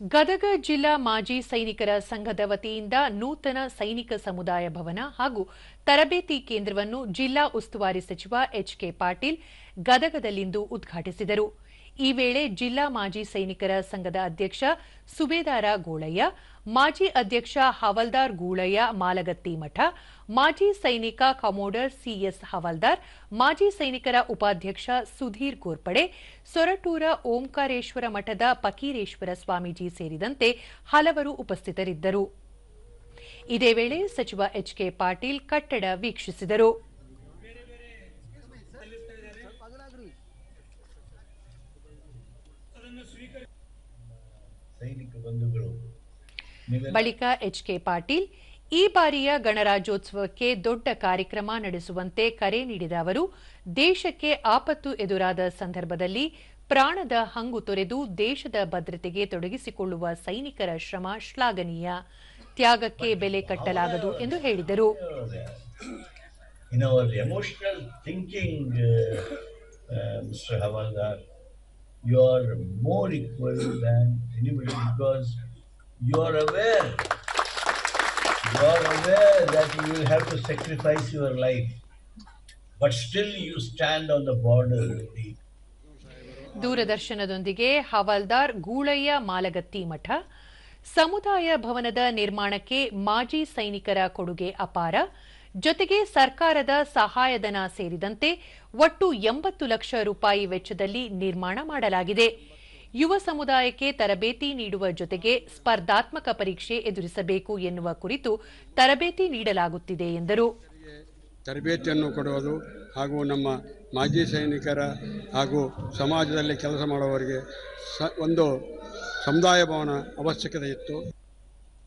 ಗದಗ ಜಿಲ್ಲಾ ಮಾಜಿ ಸೈನಿಕರ ಸಂಘದ ವತಿಯಿಂದ ನೂತನ ಸೈನಿಕ ಸಮುದಾಯ ಭವನ ಹಾಗೂ ತರಬೇತಿ ಕೇಂದ್ರವನ್ನು ಜಿಲ್ಲಾ ಉಸ್ತುವಾರಿ ಸಚಿವ ಎಚ್ಕೆ ಪಾಟೀಲ್ ಗದಗದಲ್ಲಿಂದು ಉದ್ಘಾಟಿಸಿದರು. ಈ ವೇಳೆ ಜಿಲ್ಲಾ ಮಾಜಿ ಸೈನಿಕರ ಸಂಘದ ಅಧ್ಯಕ್ಷ ಸುಬೇದಾರ ಗೋಳಯ್ಯ, ಮಾಜಿ ಅಧ್ಯಕ್ಷ ಹವಲ್ದಾರ್ ಗೂಳಯ್ಯ ಮಾಲಗತ್ತಿ ಮಠ, ಮಾಜಿ ಸೈನಿಕ ಕಮೋಡರ್ ಸಿಎಸ್ ಹವಲ್ದಾರ್, ಮಾಜಿ ಸೈನಿಕರ ಉಪಾಧ್ಯಕ್ಷ ಸುಧೀರ್ ಗೋರ್ಪಡೆ, ಸೊರಟೂರ ಓಂಕಾರೇಶ್ವರ ಮಠದ ಪಕೀರೇಶ್ವರ ಸ್ವಾಮೀಜಿ ಸೇರಿದಂತೆ ಹಲವರು ಉಪಸ್ಥಿತರಿದ್ದರು. ಇದೇ ವೇಳೆ ಸಚಿವ ಎಚ್ಕೆ ಪಾಟೀಲ್ ಕಟ್ಟಡ ವೀಕ್ಷಿಸಿದರು. ಸೈನಿಕ ಬಂಧುಗಳು ಬಳಿಕ ಎಚ್ ಕೆ ಪಾಟೀಲ್ ಈ ಬಾರಿಯ ಗಣರಾಜ್ಯೋತ್ಸವಕ್ಕೆ ದೊಡ್ಡ ಕಾರ್ಯಕ್ರಮ ನಡೆಸುವಂತೆ ಕರೆ ನೀಡಿದ ಅವರು ದೇಶಕ್ಕೆ ಆಪತ್ತು ಎದುರಾದ ಸಂದರ್ಭದಲ್ಲಿ ಪ್ರಾಣದ ಹಂಗು ತೊರೆದು ದೇಶದ ಭದ್ರತೆಗೆ ತೊಡಗಿಸಿಕೊಳ್ಳುವ ಸೈನಿಕರ ಶ್ರಮ ಶ್ಲಾಘನೀಯ ತ್ಯಾಗಕ್ಕೆ ಬೆಲೆ ಕಟ್ಟಲಾಗದು ಎಂದು ಹೇಳಿದರು in our emotional thinking, uh, Mr. Havaldar, you are more equal than anybody because you are aware, you are aware that you will have to sacrifice your life, but still you stand on the border with the ದೂರದರ್ಶನದೊಂದಿಗೆ ಹವಾಲ್ದಾರ್ ಗೂಳಯ್ಯ ಮಾಲಗತ್ತಿ ಮಠ ಸಮುದಾಯ ಭವನದ ನಿರ್ಮಾಣಕ್ಕೆ ಮಾಜಿ ಸೈನಿಕರ ಕೊಡುಗೆ ಅಪಾರ ಜೊತೆಗೆ ಸರ್ಕಾರದ ಸಹಾಯಧನ ಸೇರಿದಂತೆ ಒಟ್ಟು ಎಂಬತ್ತು ಲಕ್ಷ ರೂಪಾಯಿ ವೆಚ್ಚದಲ್ಲಿ ನಿರ್ಮಾಣ ಮಾಡಲಾಗಿದೆ. ಯುವ ಸಮುದಾಯಕ್ಕೆ ತರಬೇತಿ ನೀಡುವ ಜೊತೆಗೆ ಸ್ಪರ್ಧಾತ್ಮಕ ಪರೀಕ್ಷೆ ಎದುರಿಸಬೇಕು ಎನ್ನುವ ಕುರಿತು ತರಬೇತಿ ನೀಡಲಾಗುತ್ತಿದೆ ಎಂದರು. ತರಬೇತಿಯನ್ನು ಕೊಡುವುದು ಹಾಗೂ ನಮ್ಮ ಮಾಜಿ ಸೈನಿಕರ ಹಾಗೂ ಸಮಾಜದಲ್ಲಿ ಕೆಲಸ ಮಾಡುವವರಿಗೆ ಒಂದು ಸಮುದಾಯ ಭವನ ಅವಶ್ಯಕತೆ ಇತ್ತು.